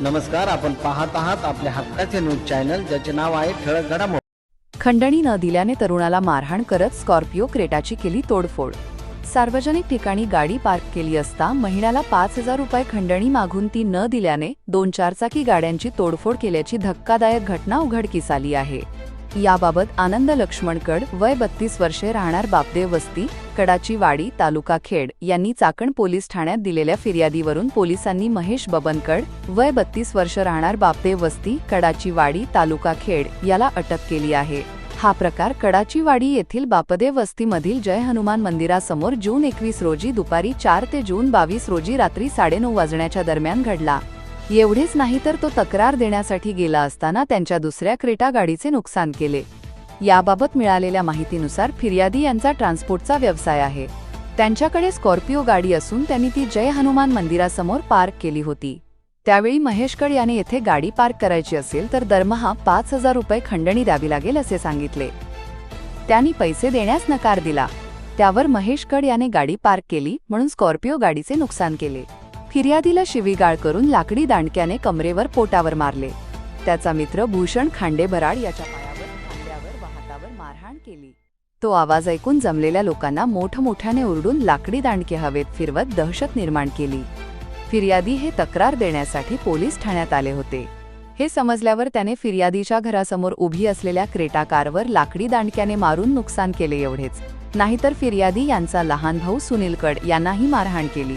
नमस्कार आपण पाहत आहात आपल्या हक्काचे न्यूज चॅनल ज्याचे नाव आहे ठळक घडामोड. खंडणी न दिल्याने तरुणाला मारहाण करत स्कॉर्पिओ क्रेटाची केली तोडफोड. सार्वजनिक ठिकाणी गाडी पार्क केली असता महिन्याला पाच हजार रुपये खंडणी मागून ती न दिल्याने दोन चारचाकी गाड्यांची तोडफोड केल्याची धक्कादायक घटना उघडकीस आली आहे. याबाबत आनंद लक्ष्मणकड वय बत्तीस वर्षे राहणार बापदेव वस्ती कडाची वाडी तालुका खेड यांनी चाकण पोलीस ठाण्यात दिलेल्या फिर्यादीवरून पोलिसांनी महेश बबनकड वय बत्तीस वर्ष राहणार बापदेव वस्ती कडाची वाडी तालुका खेड याला अटक केली आहे. हा प्रकार कडाचीवाडी येथील बापदेव वस्तीमधील जय हनुमान मंदिरासमोर जून एकवीस रोजी दुपारी चार ते जून बावीस रोजी रात्री साडेनऊ वाजण्याच्या दरम्यान घडला. एवढेच नाही तर तो तक्रार देण्यासाठी गेला असताना त्यांच्या दुसऱ्या क्रेटा गाडीचे नुकसान केले. याबाबत मिळालेल्या माहितीनुसार फिर्यादी यांचा ट्रान्सपोर्टचा व्यवसाय आहे. त्यांच्याकडे स्कॉर्पिओ गाडी असून त्यांनी ती जय हनुमान मंदिरासमोर पार्क केली होती. त्यावेळी महेशकड याने येथे गाडी पार्क करायची असेल तर दरमहा पाच हजार रुपये खंडणी द्यावी लागेल असे सांगितले. त्यांनी पैसे देण्यास नकार दिला. त्यावर महेशकड याने गाडी पार्क केली म्हणून स्कॉर्पिओ गाडीचे नुकसान केले. फिर्यादीला शिवीगाळ करून लाकडी दांडक्याने कमरेवर पोटावर मारले. त्याचा मित्र भूषण खांडेभराड याच्या पायावर खांद्यावर वाहतावर मारहाण केली. तो आवाज ऐकून जमलेल्या लोकांना मोठमोठ्याने ओरडून लाकडी दांडके हवेत फिरवत दहशत निर्माण केली. फिर्यादी हे तक्रार देण्यासाठी पोलीस ठाण्यात आले होते. हे समजल्यावर त्याने फिर्यादीच्या घरासमोर उभी असलेल्या क्रेटा कारवर लाकडी दांडक्याने मारून नुकसान केले एवढेच. नाहीतर फिर्यादी यांचा लहान भाऊ सुनील कड यांनाही मारहाण केली.